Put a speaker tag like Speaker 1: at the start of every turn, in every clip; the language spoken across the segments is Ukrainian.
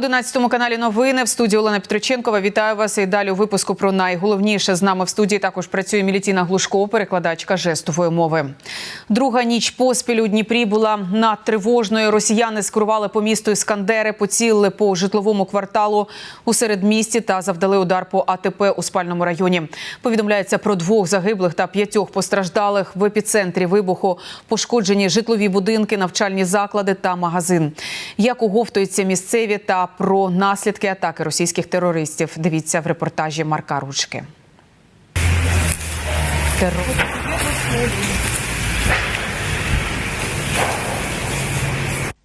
Speaker 1: На 11 каналі новини в студії Олена Петриченкова. Вітаю вас і далі у випуску про найголовніше. З нами в студії також працює Мілітіна Глушко, перекладачка жестової мови. Друга ніч поспіль у Дніпрі була надтривожною. Росіяни скерували по місту Іскандери, поцілили по житловому кварталу у середмісті та завдали удар по АТП у спальному районі. Повідомляється про двох загиблих та п'ятьох постраждалих в епіцентрі вибуху. Пошкоджені житлові будинки, навчальні заклади та магазин. Як оговтуються місцеві та про наслідки атаки російських терористів. Дивіться в репортажі Марка Ручки.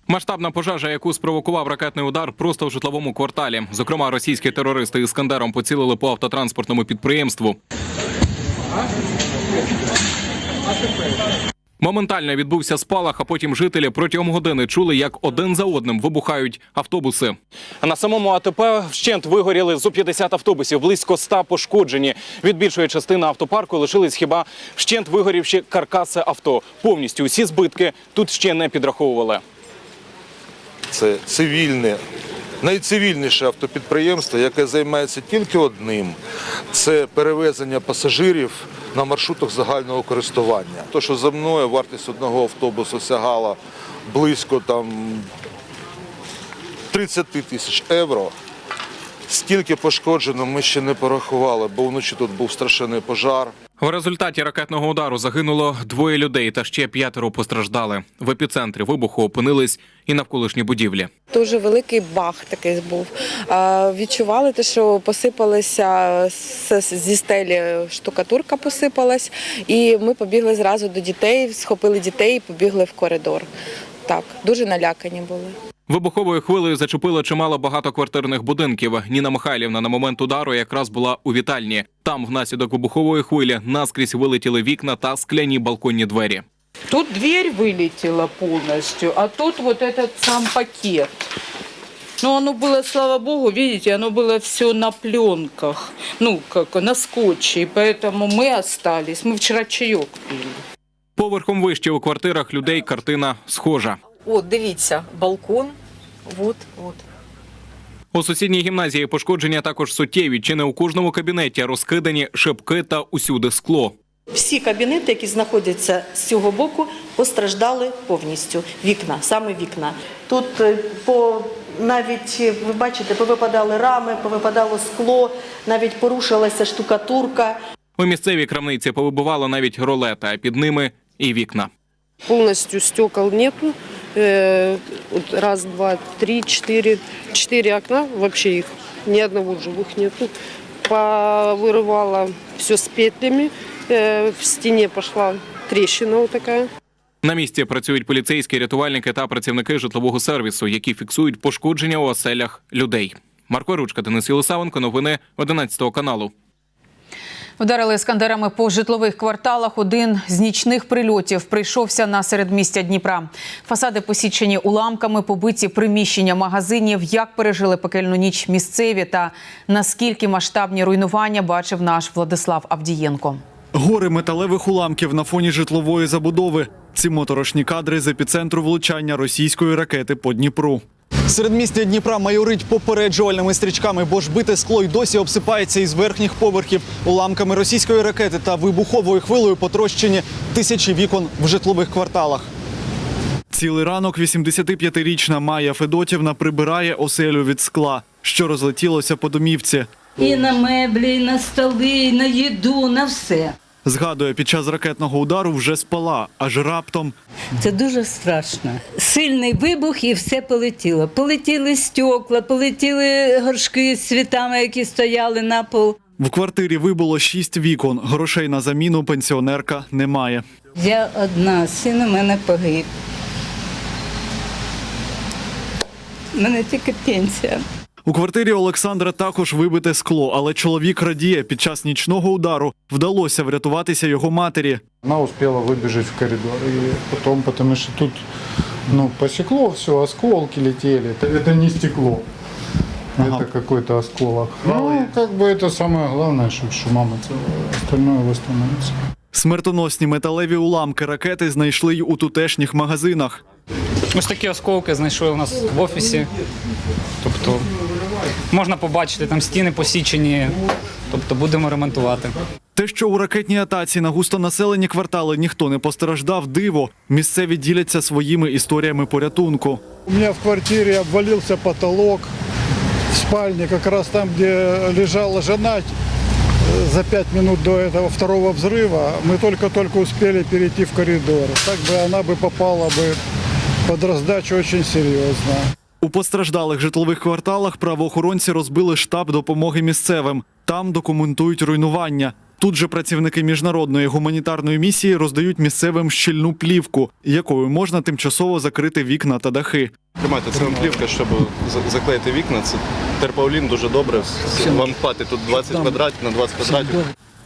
Speaker 2: Масштабна пожежа, яку спровокував ракетний удар просто в житловому кварталі. Зокрема, російські терористи іскандером поцілили по автотранспортному підприємству. Моментально відбувся спалах, а потім жителі протягом години чули, як один за одним вибухають автобуси. На самому АТП вщент вигоріли зо 50 автобусів, близько 100 пошкоджені. Від більшої частини автопарку лишились хіба вщент вигорівші каркаси авто. Повністю усі збитки тут ще не підраховували.
Speaker 3: Це цивільне, найцивільніше автопідприємство, яке займається тільки одним це перевезення пасажирів на маршрутах загального користування. То, що за мною вартість одного автобусу сягала близько там 30 тисяч євро. Скільки пошкоджено, ми ще не порахували, бо вночі тут був страшенний пожар.
Speaker 2: В результаті ракетного удару загинуло двоє людей та ще п'ятеро постраждали. В епіцентрі вибуху опинились і навколишні будівлі.
Speaker 4: Дуже великий бах такий був. Відчували те, що посипалися зі стелі штукатурка посипалась, і ми побігли зразу до дітей, схопили дітей і побігли в коридор. Так, дуже налякані були.
Speaker 2: Вибуховою хвилею зачепило чимало багатоквартирних будинків. Ніна Михайлівна на момент удару якраз була у вітальні. Там внаслідок вибухової хвилі наскрізь вилетіли вікна та скляні балконні двері.
Speaker 5: Тут дверь вылетела полностью, а тут вот этот сам пакет. Но оно было, слава богу, видите, оно было все на пленках, ну, как на скотче, и поэтому мы остались. Мы вчера чаек пили.
Speaker 2: Поверхом вище у квартирах людей картина схожа.
Speaker 6: От, дивіться, балкон. От, от.
Speaker 2: У сусідній гімназії пошкодження також суттєві. Чи не у кожному кабінеті розкидані шибки та усюди скло.
Speaker 7: Всі кабінети, які знаходяться з цього боку, постраждали повністю. Вікна, саме вікна. Тут е, по навіть е, ви бачите, повипадали рами, повипадало скло, навіть порушилася штукатурка.
Speaker 2: У місцевій крамниці повибивало навіть ролети, а під ними і вікна.
Speaker 8: полностью стекол нету. Э, вот раз, два, три, четыре. Четыре окна, вообще их ни одного живых нету. Повырывала все с петлями. Э, в стене пошла трещина вот такая.
Speaker 2: На місці працюють поліцейські рятувальники та працівники житлового сервісу, які фіксують пошкодження у оселях людей. Марко Ручка, Денис Єлисавенко, новини 11 каналу.
Speaker 1: Вдарили іскандерами по житлових кварталах. Один з нічних прильотів прийшовся на середмістя Дніпра. Фасади посічені уламками, побиті приміщення магазинів. Як пережили пекельну ніч місцеві та наскільки масштабні руйнування бачив наш Владислав Авдієнко.
Speaker 9: Гори металевих уламків на фоні житлової забудови. Ці моторошні кадри з епіцентру влучання російської ракети по Дніпру. Середмістя Дніпра майорить попереджувальними стрічками, бо ж бите скло й досі обсипається із верхніх поверхів уламками російської ракети та вибуховою хвилею потрощені тисячі вікон в житлових кварталах. Цілий ранок 85-річна Майя Федотівна прибирає оселю від скла, що розлетілося по домівці.
Speaker 10: І на меблі, і на столи, і на їду, на все.
Speaker 9: Згадує, під час ракетного удару вже спала, аж раптом
Speaker 10: Це дуже страшно. Сильний вибух і все полетіло. Полетіли стекла, полетіли горшки з цвітами, які стояли на пол.
Speaker 9: В квартирі вибуло шість вікон. Грошей на заміну пенсіонерка немає.
Speaker 10: Я одна, син у мене погиб. У мене тільки пенсія.
Speaker 9: У квартирі Олександра також вибите скло, але чоловік радіє. Під час нічного удару вдалося врятуватися його матері.
Speaker 11: Она успела выбежать в коридор. И потом, потому что тут ну, посекло все, осколки летели. Это, это не стекло.
Speaker 9: Ага.
Speaker 11: Это какой-то осколок. Ну, как бы это самое главное, что, что мама целая, остальное восстановится.
Speaker 9: Смертоносні металеві уламки ракети знайшли й у тутешніх магазинах.
Speaker 12: Ось такі осколки знайшли у нас в офісі. Тобто Тобто можна побачити там стіни посічені, тобто будемо ремонтувати.
Speaker 9: Те, що у ракетній атаці на густонаселені квартали ніхто не постраждав, диво. Місцеві діляться своїми історіями порятунку.
Speaker 11: У меня в квартире обвалился потолок в спальне, как раз там, где лежала жена. э, За пять минут до этого второго взрыва мы только-только успели перейти в коридор. Так бы она бы попала бы под раздачу очень серьезно.
Speaker 9: У постраждалих житлових кварталах правоохоронці розбили штаб допомоги місцевим. Там документують руйнування. Тут же працівники міжнародної гуманітарної місії роздають місцевим щільну плівку, якою можна тимчасово закрити вікна та дахи.
Speaker 13: Тримайте це плівка, щоб заклеїти вікна. Це терпаулін дуже добре. Вам хватить тут 20 квадратів на 20 квадратів.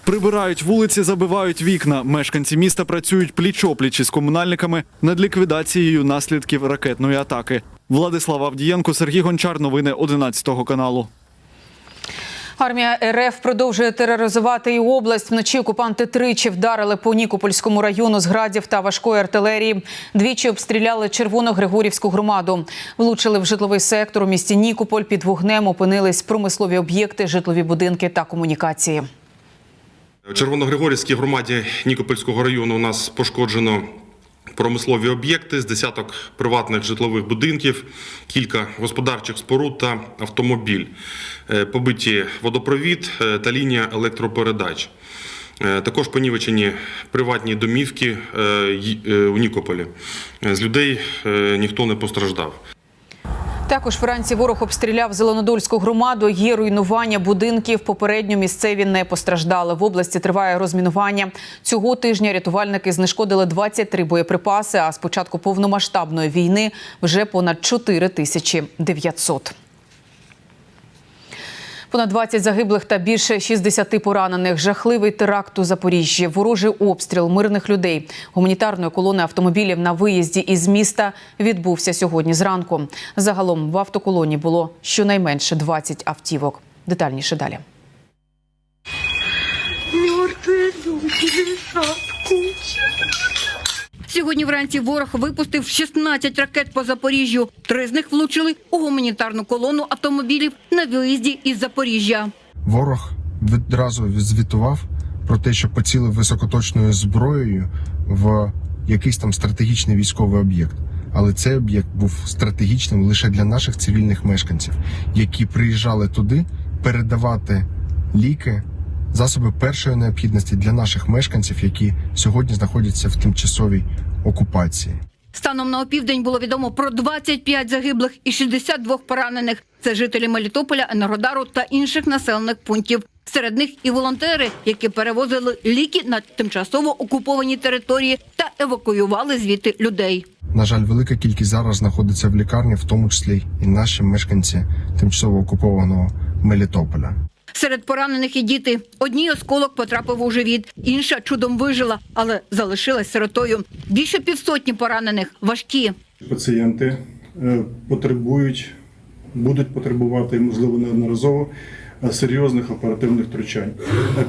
Speaker 9: Прибирають вулиці, забивають вікна. Мешканці міста працюють пліч-опліч із комунальниками над ліквідацією наслідків ракетної атаки. Владислав Авдієнко, Сергій Гончар. Новини 11 каналу.
Speaker 1: Армія РФ продовжує тероризувати і область. Вночі окупанти тричі вдарили по Нікопольському району з градів та важкої артилерії. Двічі обстріляли Червоно-Григорівську громаду. Влучили в житловий сектор у місті Нікополь. Під вогнем опинились промислові об'єкти, житлові будинки та комунікації.
Speaker 14: У Червоногригорівській громаді Нікопольського району у нас пошкоджено промислові об'єкти з десяток приватних житлових будинків, кілька господарчих споруд та автомобіль. Е, Побиті водопровід е, та лінія електропередач. Е, Також понівечені приватні домівки у Нікополі. З людей ніхто не постраждав.
Speaker 1: Також вранці ворог обстріляв Зеленодольську громаду. Є руйнування будинків. Попередньо місцеві не постраждали. В області триває розмінування. Цього тижня рятувальники знешкодили 23 боєприпаси. А з початку повномасштабної війни вже понад 4900. тисячі 900. Понад 20 загиблих та більше 60 поранених. Жахливий теракт у Запоріжжі. Ворожий обстріл мирних людей. Гуманітарної колони автомобілів на виїзді із міста відбувся сьогодні зранку. Загалом в автоколоні було щонайменше 20 автівок. Детальніше далі.
Speaker 15: Сьогодні вранці ворог випустив 16 ракет по Запоріжжю. Три з них влучили у гуманітарну колону автомобілів на виїзді із Запоріжжя.
Speaker 16: Ворог відразу звітував про те, що поцілив високоточною зброєю в якийсь там стратегічний військовий об'єкт. Але цей об'єкт був стратегічним лише для наших цивільних мешканців, які приїжджали туди передавати ліки, засоби першої необхідності для наших мешканців, які сьогодні знаходяться в тимчасовій окупації.
Speaker 15: Станом на опівдень було відомо про 25 загиблих і 62 поранених. Це жителі Мелітополя, Енергодару та інших населених пунктів. Серед них і волонтери, які перевозили ліки на тимчасово окуповані території та евакуювали звідти людей.
Speaker 16: На жаль, велика кількість зараз знаходиться в лікарні, в тому числі і наші мешканці тимчасово окупованого Мелітополя.
Speaker 15: Серед поранених і діти. Одній осколок потрапив у живіт, інша чудом вижила, але залишилась сиротою. Більше півсотні поранених важкі.
Speaker 11: Пацієнти е, потребують, будуть потребувати, можливо, неодноразово е, серйозних оперативних втручань.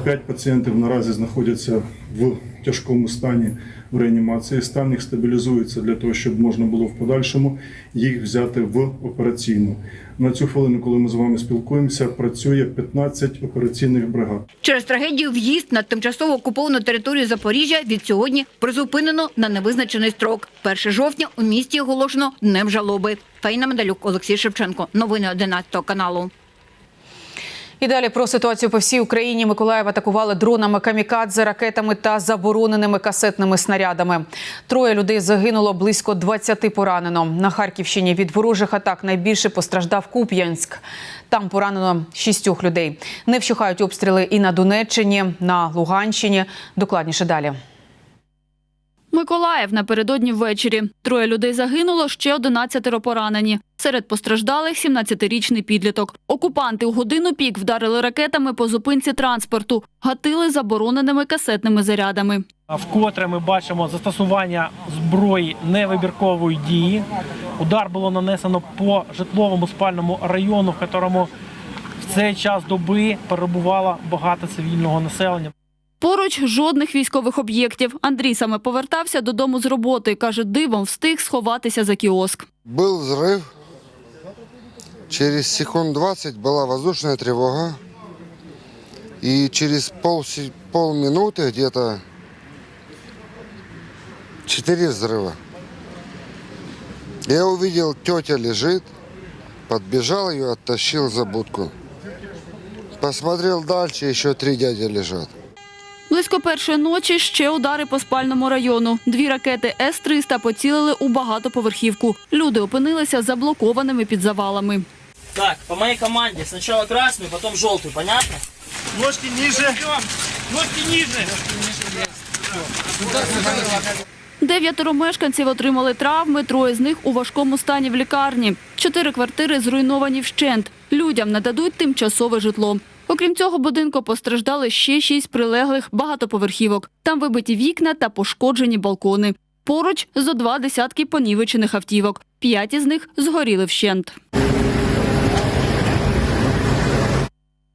Speaker 11: П'ять пацієнтів наразі знаходяться в тяжкому стані в реанімації. Стан їх стабілізується для того, щоб можна було в подальшому їх взяти в операційну. На цю хвилину, коли ми з вами спілкуємося, працює 15 операційних бригад.
Speaker 15: Через трагедію в'їзд на тимчасово окуповану територію Запоріжжя від сьогодні призупинено на невизначений строк. 1 жовтня у місті оголошено днем жалоби. Фаїна Медалюк, Олексій Шевченко. Новини 11 каналу.
Speaker 1: І далі про ситуацію по всій Україні. Миколаїв атакували дронами камікадзе, ракетами та забороненими касетними снарядами. Троє людей загинуло, близько 20 поранено. На Харківщині від ворожих атак найбільше постраждав Куп'янськ. Там поранено шістьох людей. Не вщухають обстріли і на Донеччині, на Луганщині. Докладніше далі.
Speaker 17: Миколаїв напередодні ввечері. Троє людей загинуло, ще 11 поранені. Серед постраждалих 17-річний підліток. Окупанти у годину пік вдарили ракетами по зупинці транспорту, гатили забороненими касетними зарядами.
Speaker 18: Вкотре ми бачимо застосування зброї невибіркової дії. Удар було нанесено по житловому спальному району, в якому в цей час доби перебувало багато цивільного населення.
Speaker 17: Поруч жодних військових об'єктів. Андрій саме повертався додому з роботи. Каже, дивом встиг сховатися за кіоск.
Speaker 19: Был взрыв, Через секунд 20 была воздушная тревога. И через пол, полминуты где-то 4 взрыва. Я увидел, тетя лежит, подбежал ее, оттащил за будку. Посмотрел дальше, еще три дяди лежат.
Speaker 17: Близько першої ночі ще удари по спальному району. Дві ракети С-300 поцілили у багатоповерхівку. Люди опинилися заблокованими під завалами.
Speaker 20: Так, по моей команде сначала красный, потом желтый, понятно? Ножки ниже. Ножки ниже.
Speaker 17: Дев'ятеро мешканців отримали травми, троє з них у важкому стані в лікарні. Чотири квартири зруйновані вщент. Людям нададуть тимчасове житло. Окрім цього будинку постраждали ще шість прилеглих багатоповерхівок. Там вибиті вікна та пошкоджені балкони. Поруч зо два десятки понівечених автівок. П'ять із них згоріли вщент.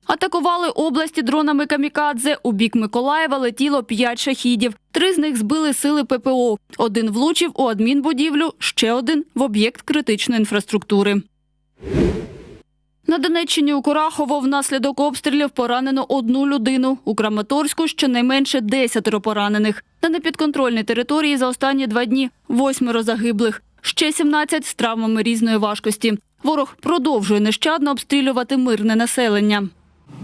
Speaker 17: Атакували області дронами камікадзе. У бік Миколаєва летіло п'ять шахідів. Три з них збили сили ППО. Один влучив у адмінбудівлю, ще один в об'єкт критичної інфраструктури. На Донеччині у Курахово внаслідок обстрілів поранено одну людину. У Краматорську щонайменше десятеро поранених. На непідконтрольній території за останні два дні восьмеро загиблих. Ще 17 з травмами різної важкості. Ворог продовжує нещадно обстрілювати мирне населення.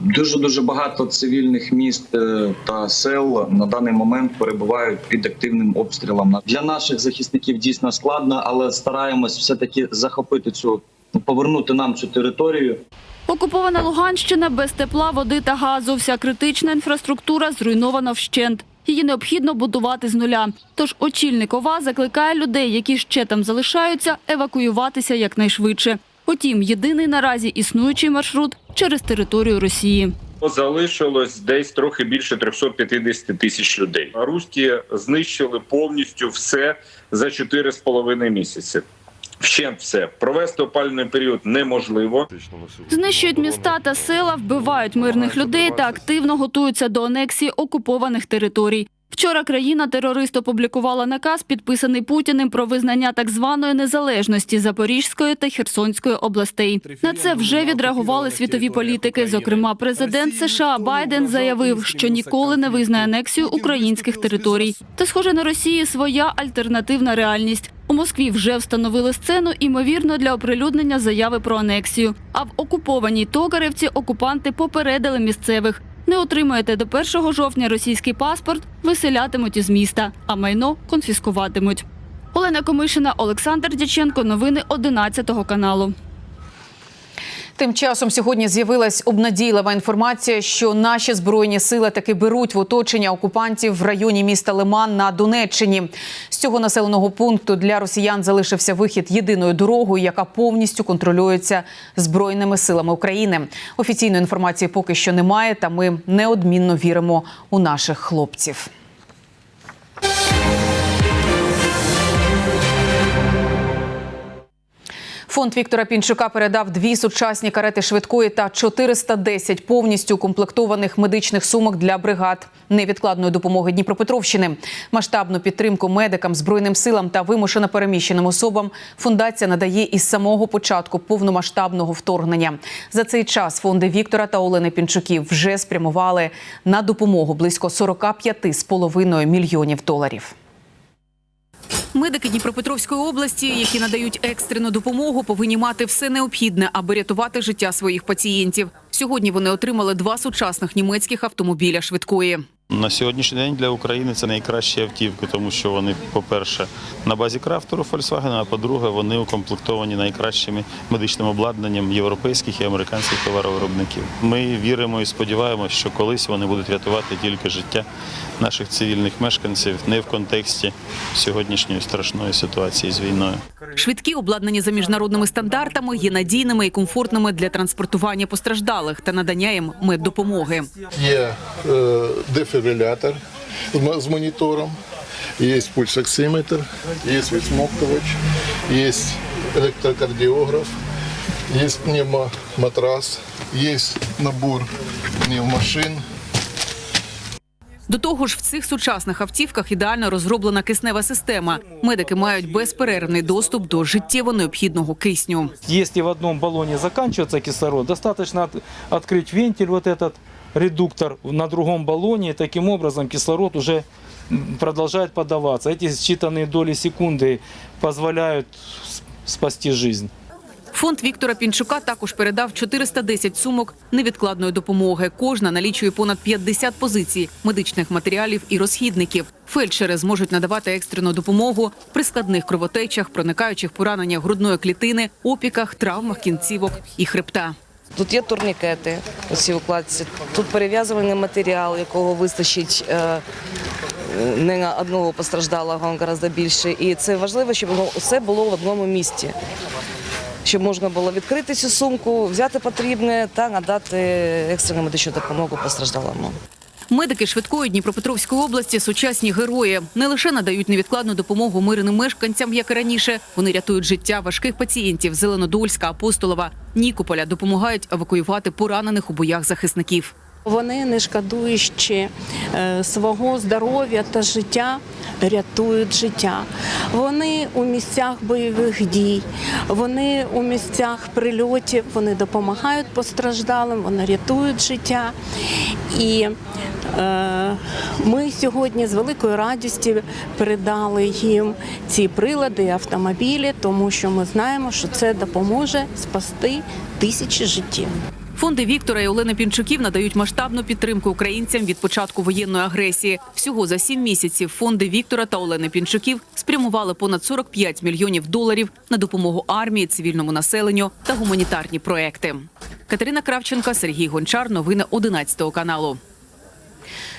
Speaker 21: Дуже дуже багато цивільних міст е, та сел на даний момент перебувають під активним обстрілом. Для наших захисників дійсно складно, але стараємось все таки захопити цю повернути нам цю територію.
Speaker 17: Окупована Луганщина без тепла, води та газу. Вся критична інфраструктура зруйнована вщент. Її необхідно будувати з нуля. Тож очільник ОВА закликає людей, які ще там залишаються, евакуюватися якнайшвидше. Утім, єдиний наразі існуючий маршрут через територію Росії.
Speaker 22: Залишилось десь трохи більше 350 тисяч людей. Руські знищили повністю все за 4,5 місяці. Вщент все провести опальний період неможливо.
Speaker 17: Знищують міста та села, вбивають мирних людей та активно готуються до анексії окупованих територій. Вчора країна-терорист опублікувала наказ, підписаний Путіним про визнання так званої незалежності Запорізької та Херсонської областей. На це вже відреагували світові політики. Зокрема, президент США Байден заявив, що ніколи не визнає анексію українських територій. Та схоже на Росії своя альтернативна реальність. У Москві вже встановили сцену, імовірно, для оприлюднення заяви про анексію. А в окупованій Токаревці окупанти попередили місцевих. Не отримаєте до 1 жовтня російський паспорт, виселятимуть із міста, а майно конфіскуватимуть. Олена Комишина, Олександр Дяченко. Новини 11 каналу.
Speaker 1: Тим часом сьогодні з'явилась обнадійлива інформація, що наші збройні сили таки беруть в оточення окупантів в районі міста Лиман на Донеччині. З цього населеного пункту для росіян залишився вихід єдиною дорогою, яка повністю контролюється збройними силами України. Офіційної інформації поки що немає, та ми неодмінно віримо у наших хлопців. Фонд Віктора Пінчука передав дві сучасні карети швидкої та 410 повністю укомплектованих медичних сумок для бригад невідкладної допомоги Дніпропетровщини. Масштабну підтримку медикам, збройним силам та вимушено переміщеним особам фундація надає із самого початку повномасштабного вторгнення. За цей час фонди Віктора та Олени Пінчуків вже спрямували на допомогу близько 45,5 мільйонів доларів.
Speaker 23: Медики Дніпропетровської області, які надають екстрену допомогу, повинні мати все необхідне, аби рятувати життя своїх пацієнтів. Сьогодні вони отримали два сучасних німецьких автомобіля швидкої.
Speaker 24: На сьогоднішній день для України це найкращі автівки, тому що вони, по-перше, на базі крафтеру Volkswagen, а по-друге, вони укомплектовані найкращими медичним обладнанням європейських і американських товаровиробників. Ми віримо і сподіваємося, що колись вони будуть рятувати тільки життя наших цивільних мешканців, не в контексті сьогоднішньої страшної ситуації з війною.
Speaker 23: Швидкі, обладнані за міжнародними стандартами, є надійними і комфортними для транспортування постраждалих та надання їм меддопомоги.
Speaker 25: Є е, дефібрилятор з монітором, є пульсоксиметр, є відсмоктувач, є електрокардіограф, є пневмоматрас, є набор пневмашин.
Speaker 1: До того ж, в цих сучасних автівках ідеально розроблена киснева система. Медики мають безперервний доступ до життєво необхідного кисню.
Speaker 18: Если в одном баллоне заканчивается кислород, достаточно от- открыть вентиль, вот этот редуктор на другом баллоне, и таким образом кислород уже м, продолжает подаваться. Эти считанные доли секунды позволяют с- спасти жизнь.
Speaker 1: Фонд Віктора Пінчука також передав 410 сумок невідкладної допомоги. Кожна налічує понад 50 позицій медичних матеріалів і розхідників. Фельдшери зможуть надавати екстрену допомогу при складних кровотечах, проникаючих пораненнях грудної клітини, опіках, травмах кінцівок і хребта.
Speaker 26: Тут є турнікети у цій укладці, тут перев'язувальний матеріал, якого вистачить е, не на одного постраждалого, гораздо більше. І це важливо, щоб все було в одному місці. Щоб можна було відкрити цю сумку, взяти потрібне та надати екстрену медичну допомогу постраждалому.
Speaker 1: Медики швидкої Дніпропетровської області сучасні герої не лише надають невідкладну допомогу мирним мешканцям, як і раніше. Вони рятують життя важких пацієнтів Зеленодольська, Апостолова, Нікополя, допомагають евакуювати поранених у боях захисників.
Speaker 27: Вони, не шкодуючи е, свого здоров'я та життя, рятують життя. Вони у місцях бойових дій, вони у місцях прильотів, вони допомагають постраждалим, вони рятують життя. І е, ми сьогодні з великою радістю передали їм ці прилади автомобілі, тому що ми знаємо, що це допоможе спасти тисячі життів.
Speaker 1: Фонди Віктора і Олени Пінчуків надають масштабну підтримку українцям від початку воєнної агресії. Всього за сім місяців фонди Віктора та Олени Пінчуків спрямували понад 45 мільйонів доларів на допомогу армії, цивільному населенню та гуманітарні проекти. Катерина Кравченка, Сергій Гончар. Новини 11 каналу.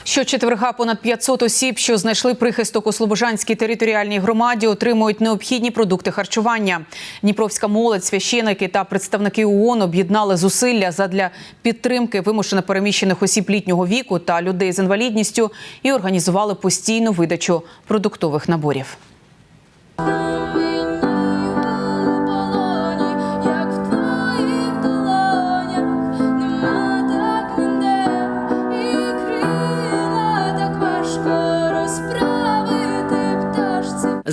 Speaker 28: Щочетверга понад 500 осіб, що знайшли прихисток у Слобожанській територіальній громаді, отримують необхідні продукти харчування. Дніпровська молодь, священики та представники ООН об'єднали зусилля задля підтримки вимушено переміщених осіб літнього віку та людей з інвалідністю і організували постійну видачу продуктових наборів.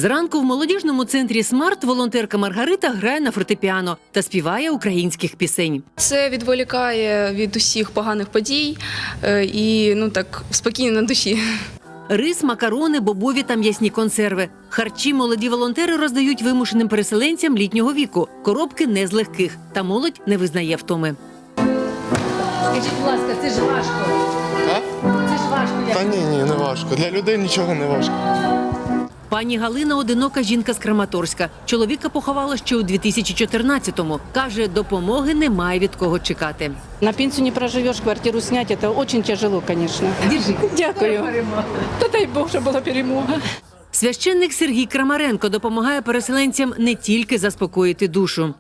Speaker 29: Зранку в молодіжному центрі Смарт волонтерка Маргарита грає на фортепіано та співає українських пісень.
Speaker 30: Це відволікає від усіх поганих подій е, і ну так спокійно на душі.
Speaker 29: Рис, макарони, бобові та м'ясні консерви. Харчі молоді волонтери роздають вимушеним переселенцям літнього віку. Коробки не з легких, та молодь не визнає втоми. Скажіть, будь ласка, це ж важко. Це ж важко.
Speaker 31: Та ні, ні, не важко. Для людей нічого не важко.
Speaker 29: Пані Галина одинока жінка з Краматорська. Чоловіка поховала ще у 2014-му. Каже, допомоги немає від кого чекати.
Speaker 27: На пенсию не проживешь, квартиру снять, это очень тяжело, конечно. Дякую. Та дай Бог, щоб була перемога.
Speaker 29: Священник Сергій Крамаренко допомагає переселенцям не тільки заспокоїти душу.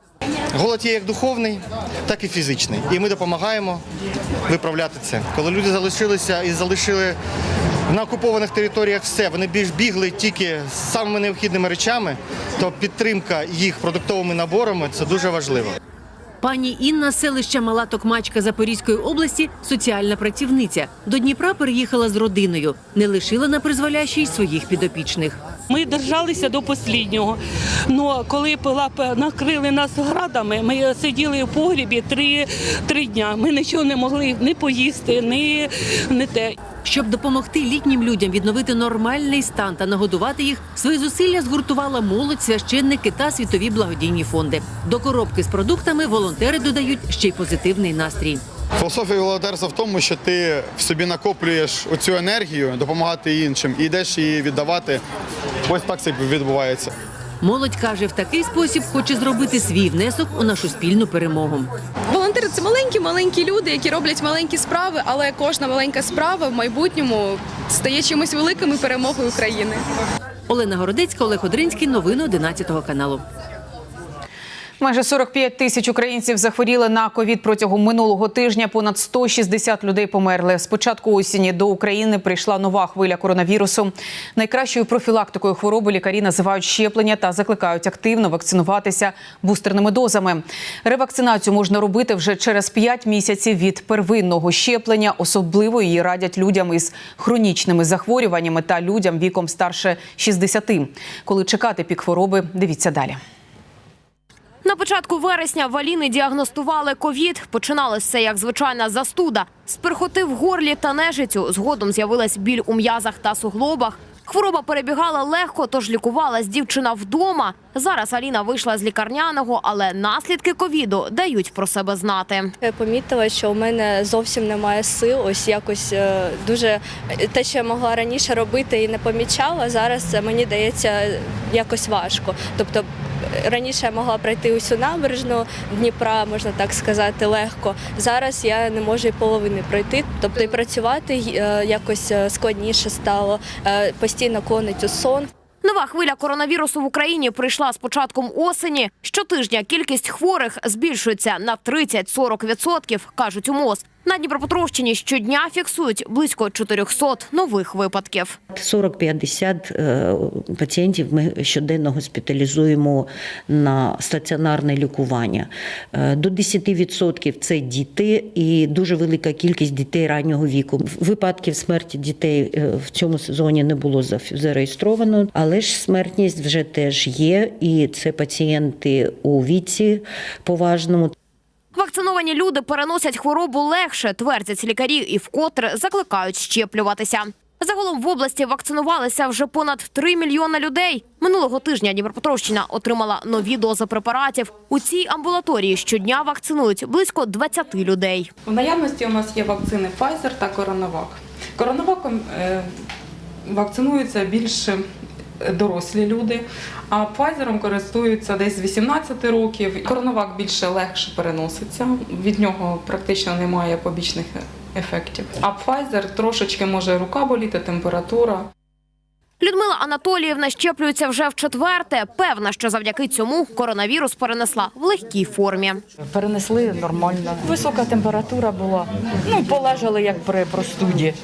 Speaker 16: Голод є як духовний, так і фізичний. І ми допомагаємо виправляти це. Коли люди залишилися і залишили на окупованих територіях все, вони бігли тільки з самими необхідними речами, то підтримка їх продуктовими наборами це дуже важливо.
Speaker 29: Пані Інна з селища Мала Токмачка Запорізької області соціальна працівниця. До Дніпра переїхала з родиною, не лишила на призволяще своїх підопічних.
Speaker 32: Ми держалися до останнього. Ну коли накрили нас градами, ми сиділи в погрібі три, три дня. Ми нічого не могли ні поїсти, ні, ні те.
Speaker 29: Щоб допомогти літнім людям відновити нормальний стан та нагодувати їх, свої зусилля згуртувала молодь, священники та світові благодійні фонди. До коробки з продуктами волонтери додають ще й позитивний настрій.
Speaker 33: Філософія волонтерства в тому, що ти в собі накоплюєш оцю енергію, допомагати іншим і йдеш її віддавати. Ось так це відбувається.
Speaker 29: Молодь каже, в такий спосіб хоче зробити свій внесок у нашу спільну перемогу.
Speaker 30: Волонтери це маленькі маленькі люди, які роблять маленькі справи, але кожна маленька справа в майбутньому стає чимось великим і перемогою України.
Speaker 29: Олена Городецька, Олег Одринський. Новини 11 каналу.
Speaker 1: Майже 45 тисяч українців захворіли на ковід протягом минулого тижня. Понад 160 людей померли. З початку осені до України прийшла нова хвиля коронавірусу. Найкращою профілактикою хвороби лікарі називають щеплення та закликають активно вакцинуватися бустерними дозами. Ревакцинацію можна робити вже через 5 місяців від первинного щеплення. Особливо її радять людям із хронічними захворюваннями та людям віком старше 60. Коли чекати пік хвороби, дивіться далі.
Speaker 34: На початку вересня в Аліни діагностували ковід. Починалось все як звичайна застуда. Сперхоти в горлі та нежицю. Згодом з'явилась біль у м'язах та суглобах. Хвороба перебігала легко, тож лікувалась дівчина вдома. Зараз Аліна вийшла з лікарняного, але наслідки ковіду дають про себе знати.
Speaker 35: Я помітила, що у мене зовсім немає сил. Ось якось е, дуже те, що я могла раніше робити і не помічала. Зараз це мені дається якось важко. Тобто е, раніше я могла пройти усю набережну Дніпра, можна так сказати, легко. Зараз я не можу і половини пройти. Тобто і працювати е, якось е, складніше стало, Е, постійно клонить у сон.
Speaker 34: Нова хвиля коронавірусу в Україні прийшла з початком осені. Щотижня кількість хворих збільшується на 30-40%, кажуть у МОЗ. На Дніпропетровщині щодня фіксують близько 400 нових випадків.
Speaker 36: 40-50 е, пацієнтів ми щоденно госпіталізуємо на стаціонарне лікування. Е, До 10% це діти і дуже велика кількість дітей раннього віку. Випадків смерті дітей е, в цьому сезоні не було зареєстровано, але ж смертність вже теж є, і це пацієнти у віці поважному.
Speaker 34: Вакциновані люди переносять хворобу легше, твердять лікарі, і вкотре закликають щеплюватися. Загалом в області вакцинувалися вже понад 3 мільйона людей. Минулого тижня Дніпропетровщина отримала нові дози препаратів. У цій амбулаторії щодня вакцинують близько 20 людей.
Speaker 28: В наявності у нас є вакцини Pfizer та Коронавак. Коронаваком е, вакцинуються більше дорослі люди, а Pfizer користуються десь з 18 років. Коронавак більше легше переноситься, від нього практично немає побічних ефектів. А Pfizer трошечки може рука боліти, температура.
Speaker 34: Людмила Анатоліївна щеплюється вже в четверте. Певна, що завдяки цьому коронавірус перенесла в легкій формі.
Speaker 37: Перенесли нормально. Висока температура була. Ну, полежали як при простуді.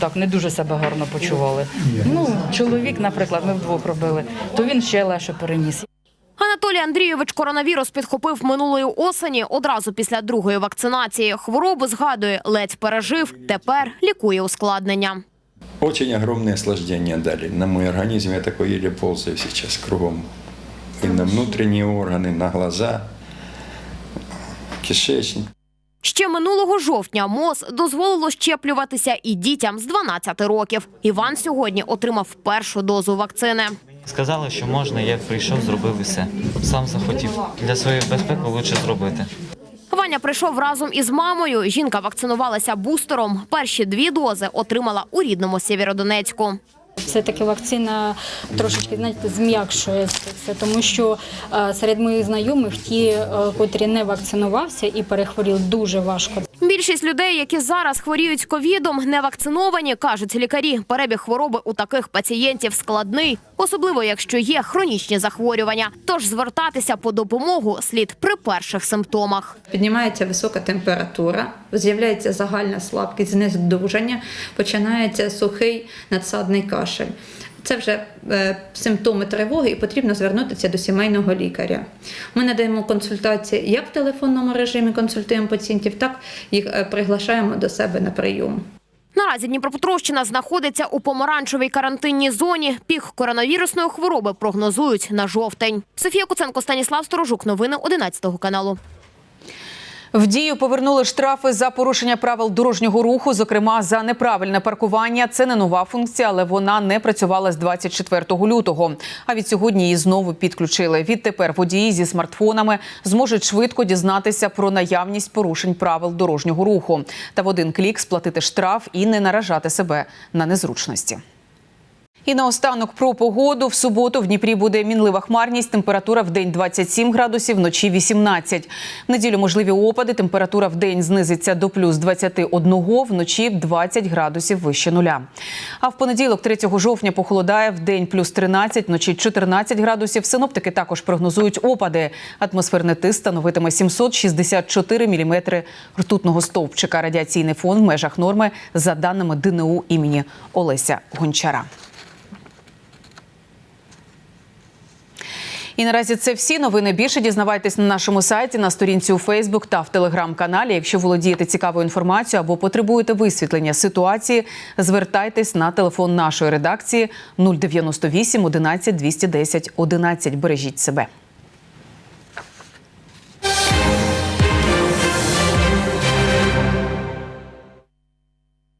Speaker 37: Так, не дуже себе гарно почували. Ну, чоловік, наприклад, ми вдвох робили, то він ще легше переніс.
Speaker 34: Анатолій Андрійович коронавірус підхопив минулої осені одразу після другої вакцинації. Хворобу згадує, ледь пережив. Тепер лікує ускладнення.
Speaker 32: Очень огромное осложнение дали на мой организм. Я такой еле ползаю сейчас кругом. И на внутренние органы, на глаза, кишечник.
Speaker 34: Ще минулого жовтня МОЗ дозволило щеплюватися і дітям з 12 років. Іван сьогодні отримав першу дозу вакцини.
Speaker 38: Сказали, що можна, я прийшов, зробив і все. Сам захотів. Для своєї безпеки краще зробити.
Speaker 34: Ваня прийшов разом із мамою. Жінка вакцинувалася бустером. Перші дві дози отримала у рідному Сєвєродонецьку.
Speaker 39: Все-таки вакцина трошечки знаєте, зм'якшує це тому що е, серед моїх знайомих ті, е, котрі не вакцинувався і перехворіли дуже важко.
Speaker 34: Більшість людей, які зараз хворіють ковідом, не вакциновані, кажуть лікарі. Перебіг хвороби у таких пацієнтів складний, особливо якщо є хронічні захворювання. Тож звертатися по допомогу слід при перших симптомах.
Speaker 40: Піднімається висока температура, з'являється загальна слабкість, знедужання, починається сухий надсадний кашель. Це вже е, симптоми тривоги і потрібно звернутися до сімейного лікаря. Ми надаємо консультації як в телефонному режимі, консультуємо пацієнтів, так їх е, приглашаємо до себе на прийом.
Speaker 34: Наразі Дніпропетровщина знаходиться у помаранчевій карантинній зоні. Пік коронавірусної хвороби прогнозують на жовтень. Софія Куценко, Станіслав Сторожук. Новини 11 каналу.
Speaker 1: В дію повернули штрафи за порушення правил дорожнього руху, зокрема за неправильне паркування. Це не нова функція, але вона не працювала з 24 лютого. А від сьогодні її знову підключили. Відтепер водії зі смартфонами зможуть швидко дізнатися про наявність порушень правил дорожнього руху та в один клік сплатити штраф і не наражати себе на незручності. І наостанок про погоду. В суботу в Дніпрі буде мінлива хмарність. Температура в день 27 градусів, вночі 18. В неділю можливі опади. Температура в день знизиться до плюс 21, вночі 20 градусів вище нуля. А в понеділок, 3 жовтня, похолодає в день плюс 13, вночі 14 градусів. Синоптики також прогнозують опади. Атмосферний тиск становитиме 764 міліметри ртутного стовпчика. Радіаційний фон в межах норми за даними ДНУ імені Олеся Гончара. І наразі це всі новини. Більше дізнавайтесь на нашому сайті, на сторінці у Фейсбук та в телеграм-каналі. Якщо володієте цікавою інформацією або потребуєте висвітлення ситуації, звертайтесь на телефон нашої редакції 098 11 210 11. Бережіть себе.